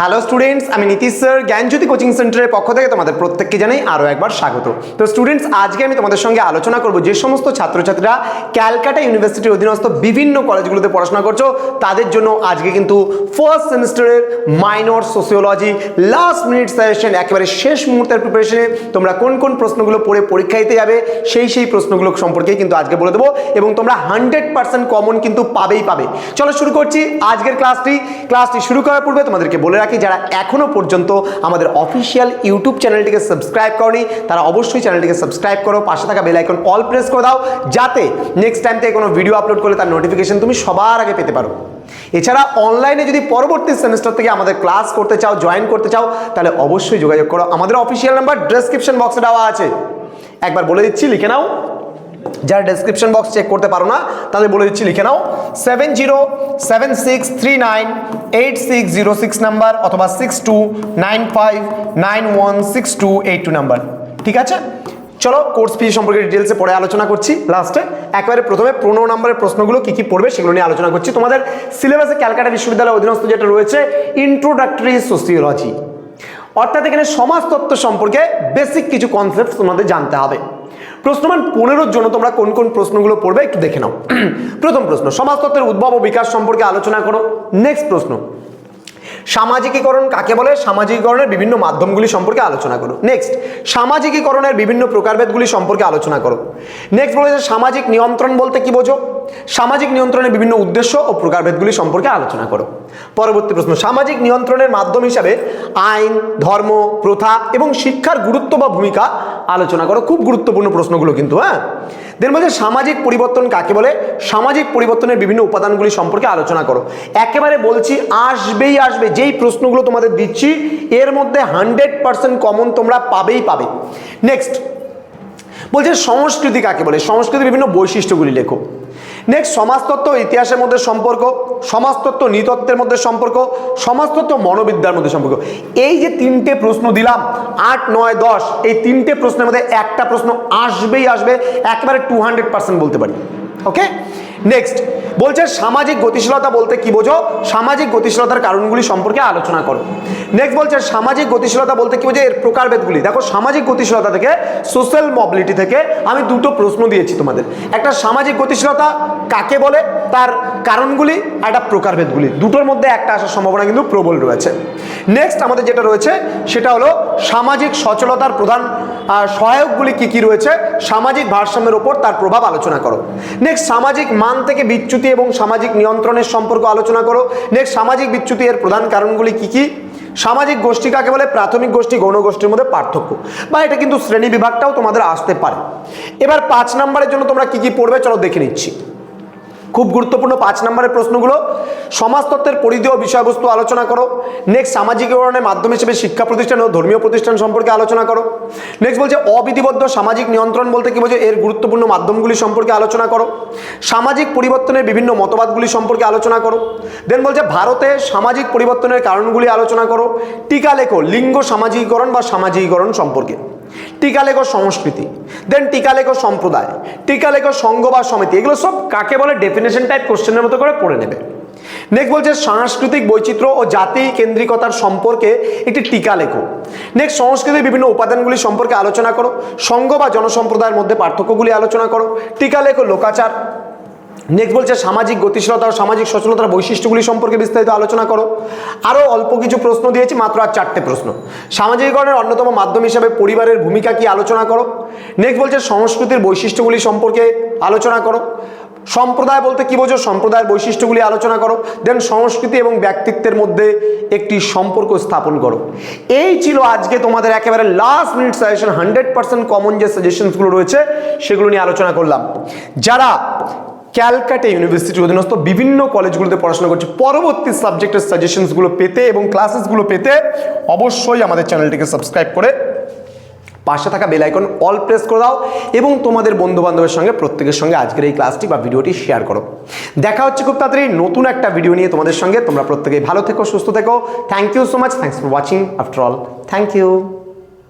Hello students আমি Nitish sir, জ্ঞানজ্যোতি coaching সেন্টারের পক্ষ থেকে তোমাদের প্রত্যেককে জানাই আরও একবার স্বাগত। তো স্টুডেন্টস আজকে আমি তোমাদের সঙ্গে আলোচনা করব যে সমস্ত ছাত্রছাত্রীরা ক্যালকাটা ইউনিভার্সিটির অধীনস্থ বিভিন্ন কলেজগুলোতে পড়াশোনা করছ, তাদের জন্য আজকে কিন্তু ফার্স্ট সেমিস্টারের minor sociology last minute suggestion একেবারে শেষ মুহূর্তের প্রিপারেশনে তোমরা কোন কোন প্রশ্নগুলো পড়ে পরীক্ষা দিতে যাবে, সেই সেই প্রশ্নগুলো সম্পর্কে কিন্তু আজকে বলে দেবো এবং তোমরা হান্ড্রেড পার্সেন্ট কমন কিন্তু পাবেই পাবে। চলো শুরু করছি আজকের ক্লাসটি ক্লাসটি শুরু করার পূর্বে তোমাদেরকে বলে রাখি যারা এখনও পর্যন্ত আমাদের অফিসিয়াল ইউটিউব চ্যানেলটিকে সাবস্ক্রাইব করনি, তারা অবশ্যই চ্যানেলটিকে সাবস্ক্রাইব করো, পাশে থাকা বেল আইকন অল প্রেস করে দাও, যাতে নেক্সট টাইম থেকে কোনো ভিডিও আপলোড করলে তার নোটিফিকেশন তুমি সবার আগে পেতে পারো। এছাড়া অনলাইনে যদি পরবর্তী সেমিস্টার থেকে আমাদের ক্লাস করতে চাও জয়েন করতে চাও, তাহলে অবশ্যই যোগাযোগ করো। আমাদের অফিসিয়াল নাম্বার ডেসক্রিপশন বক্সে দেওয়া আছে। একবার বলে দিচ্ছি, লিখে নাও। যারা ডেসক্রিপশন বক্স চেক করতে পারো না, তাদের বলে দিচ্ছি, লিখে নাও seven zero seven six three nine eight six zero six number অথবা six two nine five nine one six two eight two number ঠিক আছে? চলো কোর্স ফি সম্পর্কে ডিটেলসে পরে আলোচনা করছি। লাস্টে একবারে প্রথমে পনেরো নম্বরের প্রশ্নগুলো কি কি পড়বে সেগুলো নিয়ে আলোচনা করছি। তোমাদের সিলেবাসে ক্যালকাটা বিশ্ববিদ্যালয়ের অধীনস্থ যেটা রয়েছে ইন্ট্রোডাক্টরি সোসিওলজি অর্থাৎ এখানে সমাজতত্ত্ব সম্পর্কে বেসিক কিছু কনসেপ্ট তোমাদের জানতে হবে। প্রশ্নমান পনেরোর জন্য তোমরা কোন কোন প্রশ্নগুলো পড়বে একটু দেখে নাও। প্রথম প্রশ্ন, সমাজতত্ত্বের উদ্ভব ও বিকাশ সম্পর্কে আলোচনা করো। নেক্সট প্রশ্ন, সামাজিকীকরণ কাকে বলে? সামাজিকীকরণের বিভিন্ন মাধ্যমগুলি সম্পর্কে আলোচনা করো। নেক্সট সামাজিকীকরণের বিভিন্ন প্রকারভেদগুলি সম্পর্কে আলোচনা করো। নেক্সট বলেছে, সামাজিক নিয়ন্ত্রণ বলতে কি বোঝো? সামাজিক নিয়ন্ত্রণের বিভিন্ন উদ্দেশ্য ও প্রকারভেদগুলি সম্পর্কে আলোচনা করো। পরবর্তী প্রশ্ন, সামাজিক নিয়ন্ত্রণের মাধ্যম হিসাবে আইন, ধর্ম, প্রথা এবং শিক্ষার গুরুত্ব বা ভূমিকা আলোচনা করো। খুব গুরুত্বপূর্ণ প্রশ্নগুলো কিন্তু হ্যাঁ? দেন বলছে সামাজিক পরিবর্তন কাকে বলে? সামাজিক পরিবর্তনের বিভিন্ন উপাদানগুলি সম্পর্কে আলোচনা করো। একেবারে বলছি, আসবেই আসবে। যেই প্রশ্নগুলো তোমাদের দিচ্ছি, এর মধ্যে হান্ড্রেড পার্সেন্ট কমন তোমরা পাবেই পাবে। নেক্সট, বলছে সংস্কৃতি কাকে বলে? সংস্কৃতির বিভিন্ন বৈশিষ্ট্যগুলি লেখো। নেক্সট সমাজতত্ত্ব, ইতিহাসের মধ্যে সম্পর্ক, সমাজতত্ত্ব, নৃতত্ত্বের মধ্যে সম্পর্ক, সমাজতত্ত্ব, মনোবিদ্যার মধ্যে সম্পর্ক। এই যে তিনটে প্রশ্ন দিলাম, আট, নয়, দশ, এই তিনটে প্রশ্নের মধ্যে একটা প্রশ্ন আসবেই আসবে, একেবারে টু হান্ড্রেড পার্সেন্ট বলতে পারি। ওকে নেক্সট বলছে সামাজিক গতিশীলতা বলতে কি বোঝো? সামাজিক গতিশীলতার কারণগুলি সম্পর্কে আলোচনা করো। নেক্সট বলছে সামাজিক গতিশীলতা বলতে কি বোঝো? এর প্রকারভেদগুলি। দেখো, সামাজিক গতিশীলতা থেকে সোশ্যাল মবিলিটি থেকে আমি দুটো প্রশ্ন দিয়েছি তোমাদের। একটা সামাজিক গতিশীলতা কাকে বলে? তার কারণগুলি আর একটা প্রকারভেদগুলি। দুটোর মধ্যে একটা আসার সম্ভাবনা কিন্তু প্রবল রয়েছে। নেক্সট আমাদের যেটা রয়েছে, সেটা হলো সামাজিক সচলতার প্রধান সহায়কগুলি কি কি রয়েছে? সামাজিক ভারসাম্যের ওপর তার প্রভাব আলোচনা করো। নেক্সট সামাজিক মান থেকে বিচ্যুতি এবং সামাজিক নিয়ন্ত্রণের সম্পর্ক আলোচনা করো। নেক্সট সামাজিক বিচ্যুতি এর প্রধান কারণগুলি কি কি? সামাজিক গোষ্ঠী কাকে বলে? প্রাথমিক গোষ্ঠী, গৌণ গোষ্ঠীর মধ্যে পার্থক্য। বা এটা কিন্তু শ্রেণি বিভাগটাও তোমাদের আসতে পারে। এবার পাঁচ নম্বরের জন্য তোমরা কি কি পড়বে, চলো দেখে নিচ্ছি। খুব গুরুত্বপূর্ণ পাঁচ নম্বরের প্রশ্নগুলো। সমাজতত্ত্বের পরিধি ও বিষয়বস্তু আলোচনা করো। নেক্সট সামাজিকীকরণের মাধ্যম হিসেবে শিক্ষা প্রতিষ্ঠান ও ধর্মীয় প্রতিষ্ঠান সম্পর্কে আলোচনা করো। নেক্সট বলছে অবিধিবদ্ধ সামাজিক নিয়ন্ত্রণ বলতে কি বলছে এর গুরুত্বপূর্ণ মাধ্যমগুলি সম্পর্কে আলোচনা করো। সামাজিক পরিবর্তনের বিভিন্ন মতবাদগুলি সম্পর্কে আলোচনা করো। দেন বলছে ভারতে সামাজিক পরিবর্তনের কারণগুলি আলোচনা করো। টিকা লেখো, লিঙ্গ সামাজিকীকরণ বা সামাজিকীকরণ সম্পর্কে। টিকা লেখো সংস্কৃতি দেন টিকা লেখো সম্প্রদায় টিকা লেখো সংঘ বা সমিতি, এগুলো সব কাকে বলে? ডেফিনেশন টাইপ কোশ্চেনের মতো করে পড়ে নেবে। নেক্সট বলছে সাংস্কৃতিক বৈচিত্র্য ও জাতি কেন্দ্রিকতার সম্পর্কে একটি টিকা লেখো নেক্সট সংস্কৃতির বিভিন্ন উপাদানগুলি সম্পর্কে আলোচনা করো। সংঘ বা জনসম্প্রদায়ের মধ্যে পার্থক্যগুলি আলোচনা করো। টিকা লেখো লোকাচার নেক্সট বলছে সামাজিক গতিশীলতা ও সামাজিক সচলতার বৈশিষ্ট্যগুলি সম্পর্কে বিস্তারিত আলোচনা করো। আরও অল্প কিছু প্রশ্ন দিয়েছি, মাত্র আর চারটে প্রশ্ন। সামাজিকীকরণের অন্যতম মাধ্যম হিসাবে পরিবারের ভূমিকা কি আলোচনা করো? নেক্সট বলছে সংস্কৃতির বৈশিষ্ট্যগুলি সম্পর্কে আলোচনা করো। সম্প্রদায় বলতে কি বোঝো? সম্প্রদায়ের বৈশিষ্ট্যগুলি আলোচনা করো। দেন সংস্কৃতি এবং ব্যক্তিত্বের মধ্যে একটি সম্পর্ক স্থাপন করো। এই ছিল আজকে তোমাদের একেবারে last minute suggestion hundred percent common যে সাজেশনসগুলো রয়েছে, সেগুলো নিয়ে আলোচনা করলাম। যারা ক্যালকাটা ইউনিভার্সিটির অধীনস্থ বিভিন্ন কলেজগুলোতে পড়াশোনা করছে। পরবর্তী সাবজেক্টের সাজেশনসগুলো পেতে এবং ক্লাসেসগুলো পেতে অবশ্যই আমাদের চ্যানেলটিকে সাবস্ক্রাইব করে পাশে থাকা বেল আইকন অল প্রেস করে দাও এবং তোমাদের বন্ধু বান্ধবের সঙ্গে প্রত্যেকের সঙ্গে আজকের এই ক্লাসটি বা ভিডিওটি শেয়ার করো। দেখা হচ্ছে খুব তাড়াতাড়ি নতুন একটা ভিডিও নিয়ে তোমাদের সঙ্গে। তোমরা প্রত্যেকেই ভালো থেকো, সুস্থ থেকো। Thank you so much thanks for watching after all thank you